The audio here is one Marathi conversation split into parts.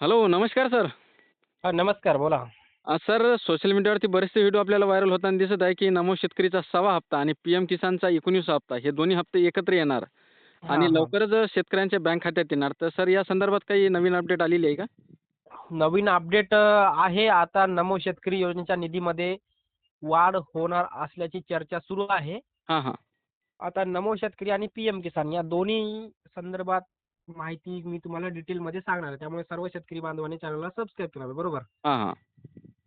हॅलो नमस्कार सर. हा नमस्कार बोला. अ, सर सोशल मीडियावरती बरेचसे व्हिडिओ आपल्याला व्हायरल होताना दिसत आहे की नमो शेतकरीचा सहावा हप्ता आणि पी एम किसानचा एकोणीसवा हप्ता हे दोन्ही हप्ते एकत्र येणार. हा, आणि हा. लवकरच शेतकऱ्यांच्या बँक खात्यात येणार. तर सर या संदर्भात काही नवीन अपडेट आलेली आहे का? नवीन अपडेट आहे. आता नमो शेतकरी योजनेच्या निधीमध्ये वाढ होणार असल्याची चर्चा सुरू आहे. हां हां. आता नमो शेतकरी आणि पी एम किसान या दोन्ही संदर्भात माहिती मी तुम्हाला डिटेलमध्ये सांगणार आहे. त्यामुळे सर्व शेतकरी बांधवांनी चॅनलला सबस्क्राईब करावे बरोबर? हां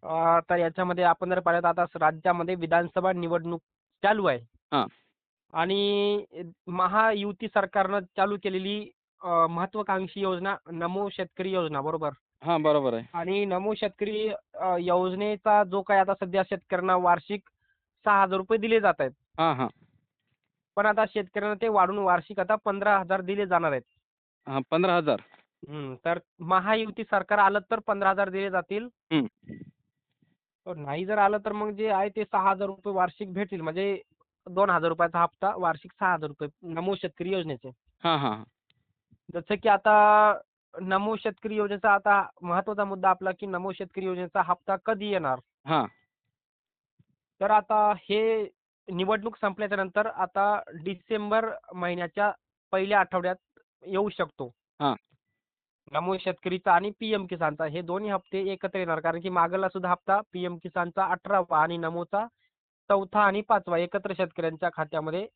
अं, तर याच्यामध्ये आपण जर पाहिलं तर आता राज्यामध्ये विधानसभा निवडणूक चालू आहे. हां. आणि महायुती सरकारनं चालू केलेली अं, महत्वाकांक्षी योजना नमो शेतकरी योजना बरोबर? हां बरोबर आहे. आणि नमो शेतकरी अ, योजनेचा जो काय आता सध्या शेतकऱ्यांना वार्षिक सहा हजार रुपये दिले जात आहेत. हां हां. पण आता शेतकऱ्यांना ते वाढून वार्षिक आता पंधरा हजार दिले जाणार आहेत. हां पंधरा हजार. हम्म, तर महायुती सरकार आलं तर पंधरा हजार दिले जातील. तर नाही जर आलं तर मग जे आहे ते सहा हजार रुपये वार्षिक भेटतील. म्हणजे दोन हजार रुपयाचा हप्ता वार्षिक सहा हजार रुपये नमो शेतकरी योजनेचे. हां हां हां. जसं की आता नमो शेतकरी योजनेचा आता महत्त्वाचा मुद्दा आपला की नमो शेतकरी योजनेचा हप्ता कधी येणार? हां. तर आता हे निवडणूक संपल्याच्या नंतर आता डिसेंबर महिन्याच्या पहिल्या आठवड्यात येऊ शकतो. हां. नमो शेतकरीचा आणि पीएम किसानचा हे दोन्ही हप्ते एकत्र येणार. कारण की मागला सुद्धा हप्ता पीएम किसानचा अठरावा आणि नमोचा चौथा आणि पाचवा एकत्र शेतकऱ्यांच्या खात्यामध्ये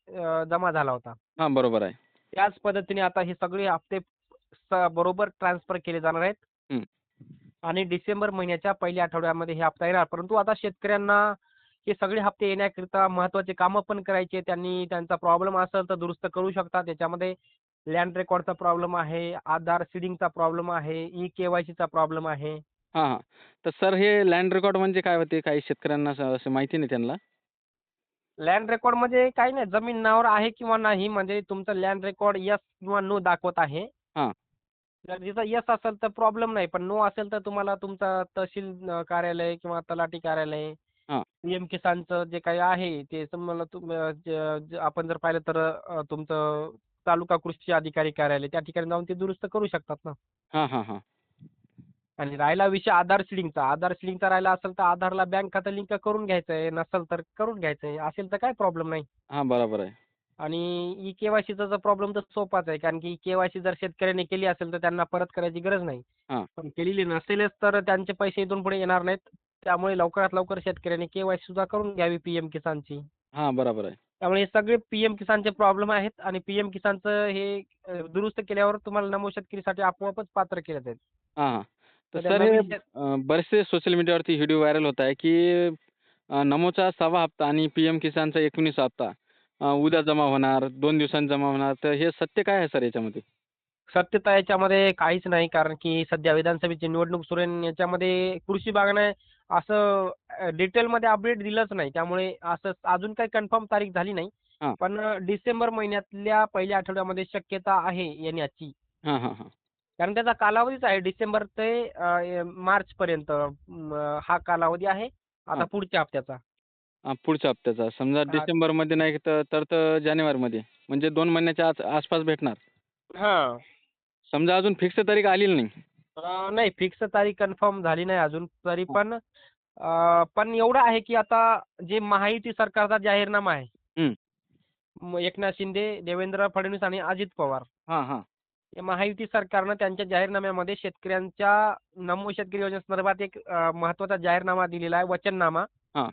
जमा झाला होता. हां बरोबर आहे. त्याच पद्धतीने आता हे सगळे हप्ते बरोबर ट्रान्सफर केले जाणार आहेत. हं. आणि डिसेंबर महिन्याच्या पहिल्या आठवड्यामध्ये हे हप्ता येणार. परंतु आता शेतकऱ्यांना हे सगळे हप्ते येण्याकरिता महत्त्वाचे कामं पण करायचे त्यांनी त्यांचा प्रॉब्लेम असेल तर दुरुस्त करू शकतात. त्याच्यामध्ये लँड रेकॉर्डचा प्रॉब्लेम आहे आधार सीडिंगचा प्रॉब्लेम आहे ई केवायसीचा प्रॉब्लेम आहे. हां हां. तर सर हे लँड रेकॉर्ड म्हणजे काय होते? काही शेतकऱ्यांना असं असं माहिती नाही त्यांना? लँड रेकॉर्ड म्हणजे काही नाही. जमीन नावावर आहे किंवा नाही म्हणजे तुमचं लँड रेकॉर्ड यस किंवा नो दाखवत आहे. हां. जर तिथं यस असेल तर प्रॉब्लेम नाही. पण नो असेल तर तुम्हाला तुमचं तहसील अं, कार्यालय किंवा तलाठी कार्यालय हां. पीएम किसानचं जे काही आहे ते तुम्हाला तुम अं, ज- ज- आपण जर पाहिलं तर अं, तुमचं तालुका कृषी अधिकारी कार्यालय त्या ठिकाणी जाऊन ते दुरुस्त करू शकतात ना. हां हां हां. आणि राहिला विषय आधार सिडिंगचा आधार सिडिंगचा राहिला असेल तर आधारला बँक खातं लिंक करून घ्यायचं आहे नसेल तर करून घ्यायचं आहे असेल तर काय प्रॉब्लेम नाही. हां बरोबर आहे. आणि ई केवायसीचा जर प्रॉब्लेम तर सोपाच आहे. कारण की केवायसी जर शेतकऱ्यांनी केली असेल तर त्यांना परत करायची गरज नाही. हां. पण केलेली नसेलच तर त्यांचे पैसे इथून पुढे येणार नाहीत. त्यामुळे लवकरात लवकर शेतकऱ्यांनी केवायसी सुद्धा करून घ्यावी पीएम किसानची. हां बरोबर आहे. त्यामुळे हे सगळे पीएम किसानचे प्रॉब्लेम आहेत आणि पीएम किसानचं हे दुरुस्त केल्यावर तुम्हाला नमो शेतकरीसाठी आपोआपच पात्र केले जाईल. हां. तर सर बरेचसे सोशल मीडियावरती व्हिडिओ व्हायरल होत आहे की नमोचा सहावा हप्ता आणि पी एम किसानचा एकोणीस हप्ता उद्या जमा होणार दोन दिवसांनी जमा होणार तर हे सत्य काय आहे सर याच्यामध्ये? सत्यता याच्यामध्ये काहीच नाही कारण की सध्या विधानसभेची निवडणूक सुरू आहे याच्यामध्ये कृषी विभागाने असं डिटेलमध्ये अपडेट दिलंच नाही. त्यामुळे असं अजून काही कन्फर्म तारीख झाली नाही. हां. पण डिसेंबर महिन्यातल्या पहिल्या आठवड्यामध्ये शक्यता आहे येण्याची. हां हां हां. कारण त्याचा कालावधीच आहे. डिसेंबर ते मार्च पर्यंत हा कालावधी आहे. आता हां. पुढच्या हप्त्याचा. हां, पुढच्या हप्त्याचा. समजा हां. डिसेंबरमध्ये नाही तर तर तर जानेवारीमध्ये. म्हणजे दोन महिन्याच्या आस आसपास भेटणार. हा. समजा अजून फिक्स तारीख आलेली नाही. नाही फिक्स तारीख कन्फर्म झाली नाही अजून तरी पण अ, पण एवढं आहे की आता जे महायुती सरकारचा जाहीरनामा आहे हं. म- एकनाथ शिंदे देवेंद्र फडणवीस आणि अजित पवार हां हां या महायुती सरकारनं त्यांच्या जाहीरनाम्यामध्ये शेतकऱ्यांच्या नमो शेतकरी योजनेसंदर्भात एक अ, महत्त्वाचा जाहीरनामा दिलेला आहे वचननामा हां.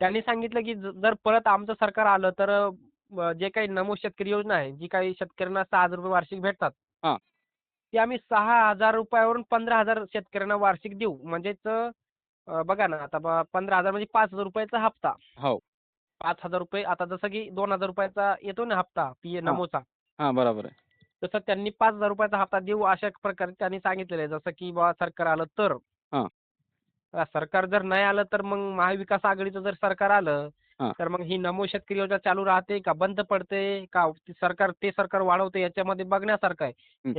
त्यांनी सांगितलं की ज- जर परत आमचं सरकार आलं तर अ, जे काही नमो शेतकरी योजना आहे जी काही शेतकऱ्यांना सहा हजार रुपये वार्षिक भेटतात हां. ती आम्ही सहा हजार रुपयावरून पंधरा हजार शेतकऱ्यांना वार्षिक देऊ. म्हणजेच बघा ना आता पंधरा हजार म्हणजे पाच हजार रुपयाचा हप्ता. हो. पाच हजार रुपये आता जसं की दोन हजार रुपयाचा येतो ना हप्ता पी हां. नमोचा. हां बरोबर आहे. तसं त्यांनी पाच हजार रुपयाचा हप्ता देऊ अशा प्रकारे त्यांनी सांगितलेलं आहे. जसं की बा सरकार आलं तर. सरकार जर नाही आलं तर मग महाविकास आघाडीचं जर सरकार आलं. तर मग ही नमो शेतकरी योजना चालू राहते का बंद पडते का सरकार ते सरकार वाढवते याच्यामध्ये बघण्यासारखं आहे.